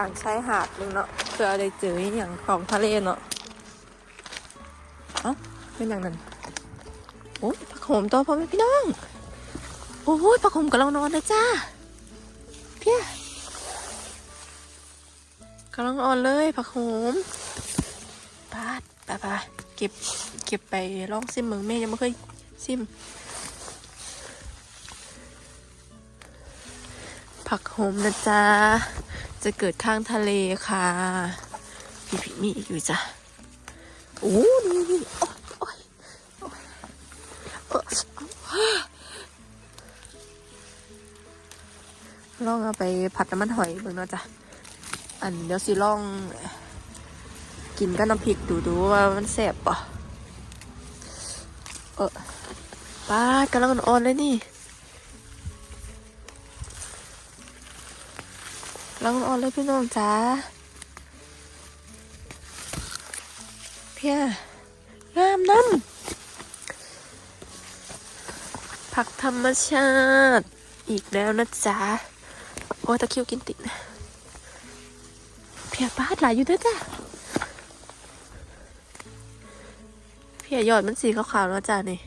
างชายหาดนึงเนาะเพื่อได้เจออย่างของทะเลเนาะเอ้าเป็นอย่างนั้นโอ้ผักโขมตัวพ่อแม่พี่น้อง โอ้ยผักโขมกำลังนอนเลยจ้าเพี้ยกำลังนอนเลยผักโขมปาดปไปเก็บเก็บไปลองซิมเมืองแม่ยังไม่เคยซิม ผักโหมนะจ๊ะ จะเกิดข้างทะเลค่ะมีผิมีอีกอยู่จ้ะโอ้นี่นี่โอ๊ยโอ๊ยโอ๊ยร่อลองเอาไปผัดน้ำมันหอยเบิ่งเนาะจ้ะ อันเดี๋ยวสิลอง กินกับน้ำพริกดูดูว่ามันแซ่บปะเออป้ากำลังอ่อนๆเลยนี่ ลองอ่อนเลยพี่น้องจ้าเพียงามน้ำผักธรรมชาติ อีกแล้วนะจ๊ะโอ้ตะคิวกินติดนะเพียป้าดหลายอยู่ด้วยจ้ะเพียยอดมันสีขาวๆแล้วจ้ะนี่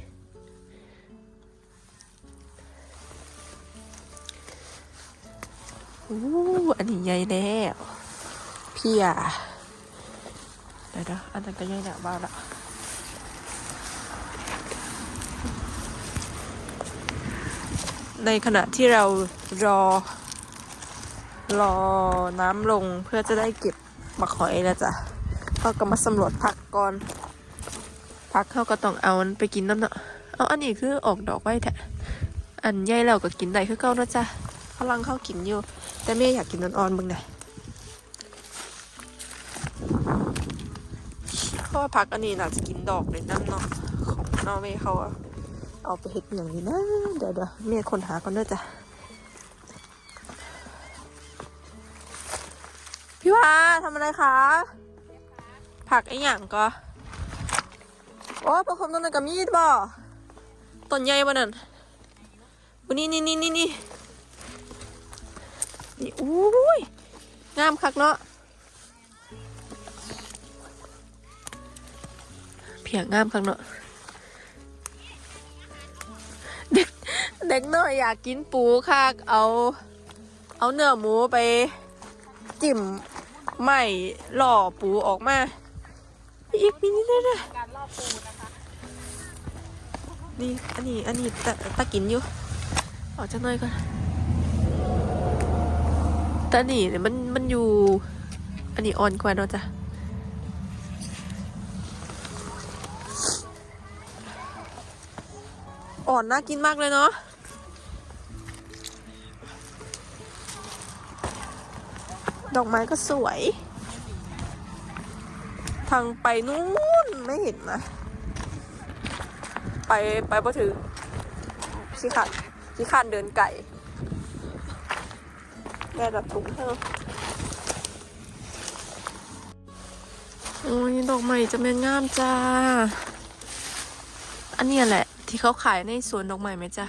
อู้อันนี้ใหญ่แล้วพี่อะเดี๋ยวนะอันนั้นก็ใหญ่หนาบ้างละในขณะที่เรารอ รอน้ำลงเพื่อจะได้เก็บมะขอยแล้วจ้ะเขาก็มาสำรวจผักก่อนผักเขาก็ต้องเอามันไปกินน้ำเนาะเอาอันนี้คือออกดอกไว้แทะอันใหญ่แล้วก็กินได้คือเก่านะจ้ะพลังเข้ากินอยู่ แต่แม่อยากกินอ่อนๆมึงไงเพราะว่าผักอันนี้น่าจะกินดอกเลยนั่นเนาะของนอร์เวย์เขาอะเอาไปเห็ดอย่างนี้นะ เดี๋ยวเดี๋ยวแม่คนหาก่อนเด้อจ้ะ พี่ว่าทำอะไรคะ ผักไอ้หยังก็โอ้ประคมต้นนั้นกับมีดบ่ต้นใหญ่บ่นั่นวันนี้นี่นี่นี่นี่ นี่อุ้ยงามคักเนาะเพียงงามคักเนาะเด็กเด็กน้อยอยากกินปูคักเอา เอาเนื้อหมูไปจิ้มไม่หล่อปูออกมาอีกมินิดเลยการรอปูนะคะนี่อันนี้อันนี้ตะตะกินอยู่ออกจากหน่อยก่อน แต่นี่มันมันอยู่ อันนี้อ่อนกว่าเนาะจ้ะอ่อนน่ากินมากเลยเนาะดอกไม้ก็สวย ทางไปนู้นไม่เห็นนะ ไปไปพอถึงขี้ขันขี้ขันเดินไก่ ดับถุงเธอโอ้ยดอกไม้จะเป็นงามจ้า อันนี้แหละ ที่เขาขายในสวนดอกไม้ไหมจ้ะ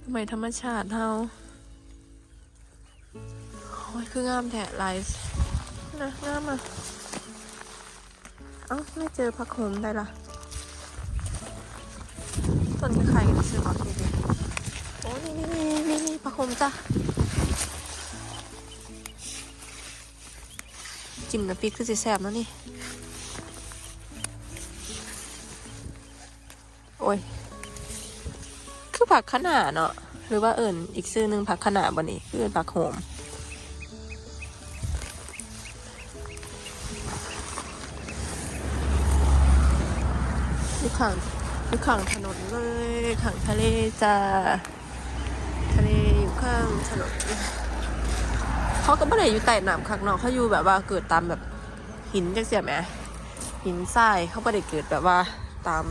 ดอกไม้ธรรมชาติเฮาโอ้ยคืองามแท้ลายนะงามอะ เอ้าไม่เจอผักโขมได้ละต้นไข่กันซื้อมาทีเดียวโอ้นี่นี่นี่นี่นี่ผักโขมจ้ะ จิ้มน้ำพริกคือสิแซ่บแล้วนี่ โอ้ย คือผักขนาเนาะ หรือว่าเอิ่นอีกซื้อหนึ่งผักขนาบ่นี่คือผักโหมอยู่ข้างอยู่ข้างถนนเลยข้างทะเลจ้า ทะเลอยู่ข้างถนน เขาก็ไม่ได้อยู่ใต้น้ำข้างนอกเขาอยู่แบบว่าเกิดตามแบบหินจังเสียไหมหินทรายเขาไม่ได้เกิดแบบว่าตาม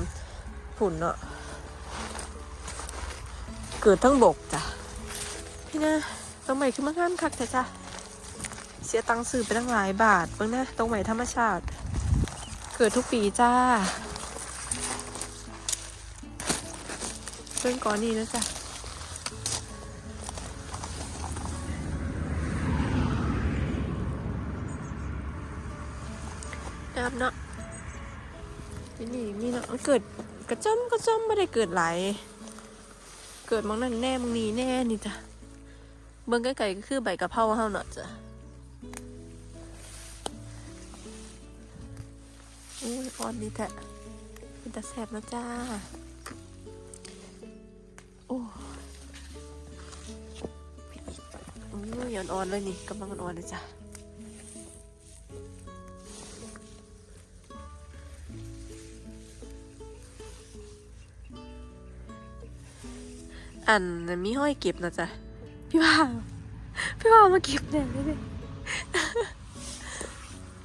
ผุนเนาะเกิดทั้งบกจ้ะพี่นะตรงใหม่คือมันงามคักแต่จ้ะเสียตังค์ซื้อไปตั้งหลายบาทเบิ่งนะตรงใหม่ธรรมชาติ เกิดทุกปีจ้าเพิ่งก่อนนี้นะจ๊ะามเนาะนี่นี่มีเนาะเกิดกระจมกระจมไม่ได้เกิดหลายเกิดมองนั่นแน่มองนี้แน่นี่จ้ะเบิ่งไกลๆก็คือใบกะเพราเฮาเนาะจ้ะโอ้ยอ่อนดีแท้เป็นตาแสบแล้วจ้าโอ้ผิดอีกโอ้ยอ่อนๆเลยนี่กำลังอ่อนๆเลยจ้ะ อันมีห้อยเก็บนะจ๊ะพี่บ่าวพี่บ่าวมาเก็บแล้วเลย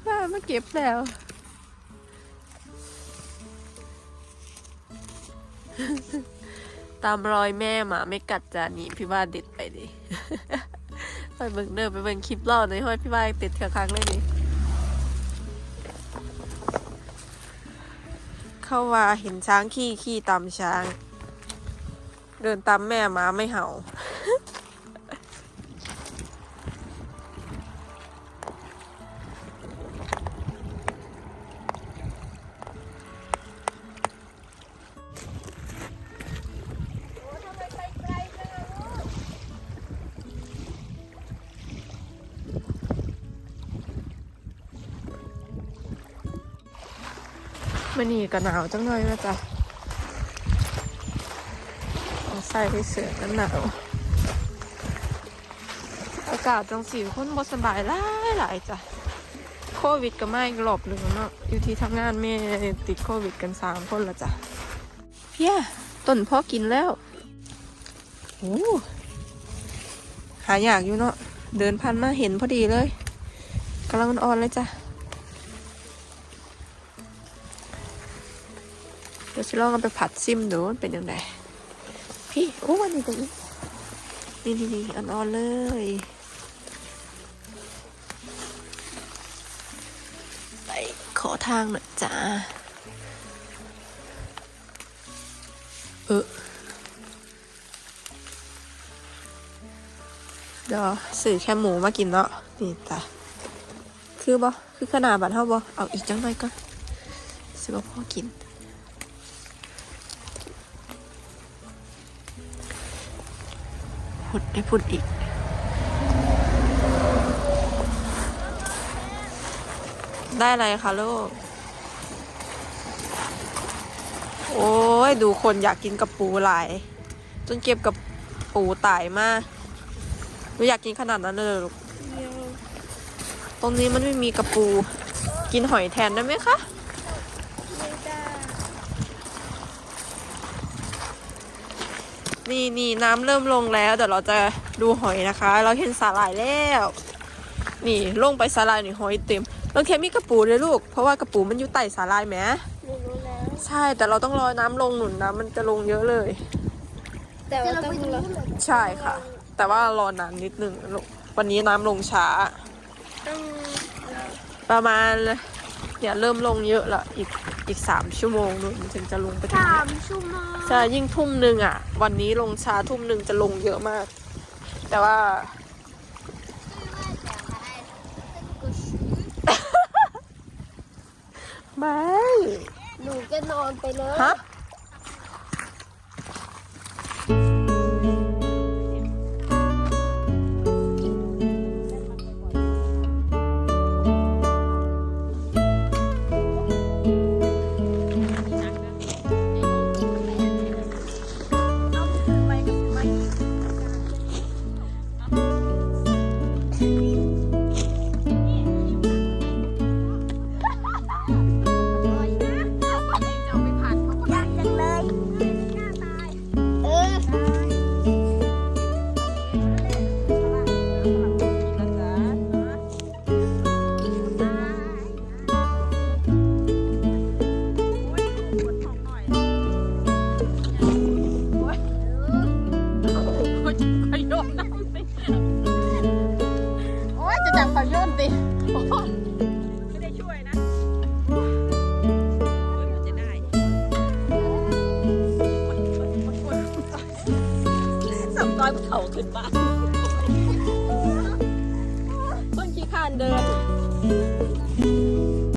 พี่บ่าวมาเก็บแล้วตามรอยแม่หมาไม่กัดจานี่พี่ว่าเด็ดไปดิไปเบิ่งเดินไปเบิ่งคลิปเล่าในห้อยพี่ว่าติดเถื่อครั้งเลยนี่เข้าว่าเห็นช้างขี้ขี้ตามช้าง เดินตามแม่มาไม่เห่า มันนี่ก็หนาวจังเลยนะจ๊ะเอา ใส่เสื้อกันหนาวอากาศจังสีคนบ่สบายหลายหลายจ้ะโควิดก็ไม่อีกรอบหนึ่งแล้วเนาะอยู่ที่ทำงานแม่ติดโควิดกันสามคนละจ้ะเพี้ยต้นพ่อกินแล้วโอ้หาอยากอยู่เนาะเดินพันมาเห็นพอดีเลยกำลังอ่อนๆเลยจ้ะเดี๋ยวฉันลองเอาไปผัดซิมดูมันเป็นยังไง พี่โอ้วันนี้ก็อีกนี่นี่นี่อ่อนๆเลยไปขอทางหน่อยจ้าเออเดี๋ยวสื่อแค่หมูมากินเนาะนี่จ้ะคือบ่คือขนาดบัตรเท่าบ่เอาอีกจังหน่อยก่อนสิบ่พอกิน พุดได้พุดอีก ได้อะไรคะลูก โอ้ย ดูคนอยากกินกระปูหลาย จนเก็บกับปูตายมากหนูอยากกินขนาดนั้นเลยเหรอลูก ตรงนี้มันไม่มีกระปู กินหอยแทนได้ไหมคะ นี่นี่น้ำเริ่มลงแล้ว เดี๋ยวเราจะดูหอยนะคะ เราเห็นสาหร่ายแล้ว นี่ลงไปสาหร่ายนี่หอยเต็มเราแค่มีกระปูเลยลูก เพราะว่ากระปูมันอยู่ใต้สาหร่ายแหมหนูรู้แล้วใช่แต่เราต้องรอน้ำลงหนุนน้ำมันจะลงเยอะเลย แต่ว่าต้องรอใช่ค่ะ แต่ว่ารอนานนิดนึงนะลูกวันนี้น้ำลงช้าต้องประมาณ เนี่ยเริ่มลงเยอะละอีกอีกสามชั่วโมงนู่นมันถึงจะลงไปถึงสาเนี่ยมชั่วโมงใช่ยิ่งทุ่มหนึ่งอะ วันนี้ลงช้าทุ่มหนึ่งจะลงเยอะมาก แต่ว่า ไม่ หนูจะนอนไปเลยฮะ ไม่ได้ช่วยนะจะได้สับต้อยเขาขึ้นบ้างขี้คานเดิน